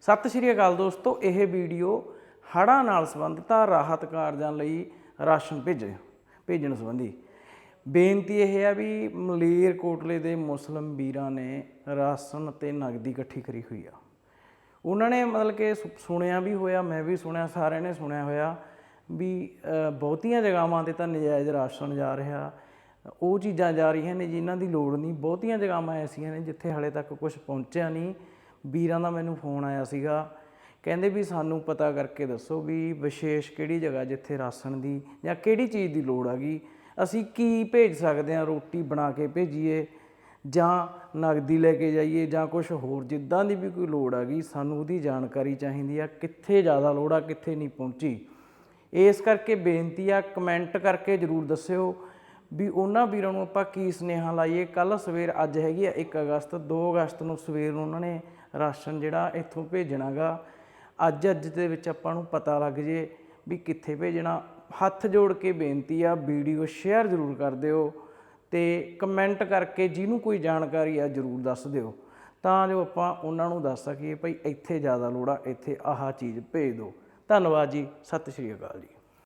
ਸਤਿ ਸ਼੍ਰੀ ਅਕਾਲ ਦੋਸਤੋ, ਇਹ ਵੀਡੀਓ ਹੜ੍ਹਾਂ ਨਾਲ ਸੰਬੰਧਿਤ ਰਾਹਤ ਕਾਰਜਾਂ ਲਈ ਰਾਸ਼ਨ ਭੇਜੇ, ਭੇਜਣ ਸੰਬੰਧੀ। ਬੇਨਤੀ ਇਹ ਹੈ ਵੀ ਮਲੇਰ ਕੋਟਲੇ ਦੇ ਮੁਸਲਮ ਵੀਰਾਂ ਨੇ ਰਾਸ਼ਨ ਤੇ ਨਗਦੀ ਇਕੱਠੀ ਕਰੀ ਹੋਈ ਆ। ਉਹਨਾਂ ਨੇ ਮਤਲਬ ਕਿ ਸੁ- ਸੁਣਿਆ ਵੀ ਹੋਇਆ, ਮੈਂ ਵੀ ਸੁਣਿਆ, ਸਾਰਿਆਂ ਨੇ ਸੁਣਿਆ ਹੋਇਆ ਵੀ ਬਹੁਤੀਆਂ ਜਗ੍ਹਾਵਾਂ ਤੇ ਤਾਂ ਨਜਾਇਜ਼ ਰਾਸ਼ਨ ਜਾ ਰਿਹਾ। ਉਹ ਚੀਜ਼ਾਂ ਜਾ ਰਹੀਆਂ ਨੇ ਜਿਨ੍ਹਾਂ ਦੀ ਲੋੜ ਨਹੀਂ, ਬਹੁਤੀਆਂ ਜਗ੍ਹਾਵਾਂ ਐਸੀਆਂ ਨੇ ਜਿੱਥੇ ਹਲੇ ਤੱਕ ਕੁਝ ਪਹੁੰਚਿਆ ਨਹੀਂ। ਵੀਰਾਂ ਦਾ ਮੈਨੂੰ ਫੋਨ ਆਇਆ ਸੀਗਾ। ਕਹਿੰਦੇ ਵੀ ਸਾਨੂੰ ਪਤਾ ਕਰਕੇ ਦੱਸੋ ਵੀ ਵਿਸ਼ੇਸ਼ ਕਿਹੜੀ ਜਗ੍ਹਾ ਜਿੱਥੇ ਰਾਸ਼ਨ ਦੀ ਜਾਂ ਕਿਹੜੀ ਚੀਜ਼ ਦੀ ਲੋੜ ਹੈਗੀ। ਅਸੀਂ ਕੀ ਭੇਜ ਸਕਦੇ ਹਾਂ? ਰੋਟੀ ਬਣਾ ਕੇ ਭੇਜੀਏ ਜਾਂ ਨਗਦੀ ਲੈ ਕੇ ਜਾਈਏ ਜਾਂ ਕੁਝ ਹੋਰ? ਜਿੱਦਾਂ ਦੀ ਵੀ ਕੋਈ ਲੋੜ ਹੈਗੀ, ਸਾਨੂੰ ਉਹਦੀ ਜਾਣਕਾਰੀ ਚਾਹੀਦੀ ਆ, ਕਿੱਥੇ ਜ਼ਿਆਦਾ ਲੋੜ ਆ, ਕਿੱਥੇ ਨਹੀਂ ਪਹੁੰਚੀ। ਇਸ ਕਰਕੇ ਬੇਨਤੀ ਆ, ਕਮੈਂਟ ਕਰਕੇ ਜਰੂਰ ਦੱਸਿਓ। ਵੀ ਉਹਨਾਂ ਵੀਰਾਂ ਨੂੰ ਆਪਾਂ ਕੀ ਸੁਨੇਹਾ ਲਾਈਏ? ਕੱਲ ਸਵੇਰ ਅੱਜ ਹੈਗੀ ਆ 1 ਅਗਸਤ 2 ਅਗਸਤ ਨੂੰ ਸਵੇਰ ਨੂੰ ਉਹਨਾਂ ਨੇ ਰਾਸ਼ਨ ਜਿਹੜਾ ਇੱਥੋਂ ਭੇਜਣਾਗਾ ਅੱਜ ਅੱਜ ਦੇ ਵਿੱਚ ਆਪਾਂ ਨੂੰ ਪਤਾ ਲੱਗ ਜੇ ਵੀ ਕਿੱਥੇ ਭੇਜਣਾ। ਹੱਥ ਜੋੜ ਕੇ ਬੇਨਤੀ ਆ, ਵੀਡੀਓ ਸ਼ੇਅਰ ਜ਼ਰੂਰ ਕਰ ਦਿਓ ਤੇ ਕਮੈਂਟ ਕਰਕੇ ਜਿਹਨੂੰ ਕੋਈ ਜਾਣਕਾਰੀ ਆ ਜਰੂਰ ਦੱਸ ਦਿਓ। ਤਾਂ ਜੋ ਆਪਾਂ ਉਹਨਾਂ ਨੂੰ ਦੱਸ ਸਕੀਏ, ਭਾਈ ਇੱਥੇ ਜ਼ਿਆਦਾ ਲੋੜ ਆ ਇੱਥੇ ਆਹ ਚੀਜ਼ ਭੇਜ ਦਿਓ। ਧੰਨਵਾਦ ਜੀ, ਸਤਿ ਸ਼੍ਰੀ ਅਕਾਲ ਜੀ।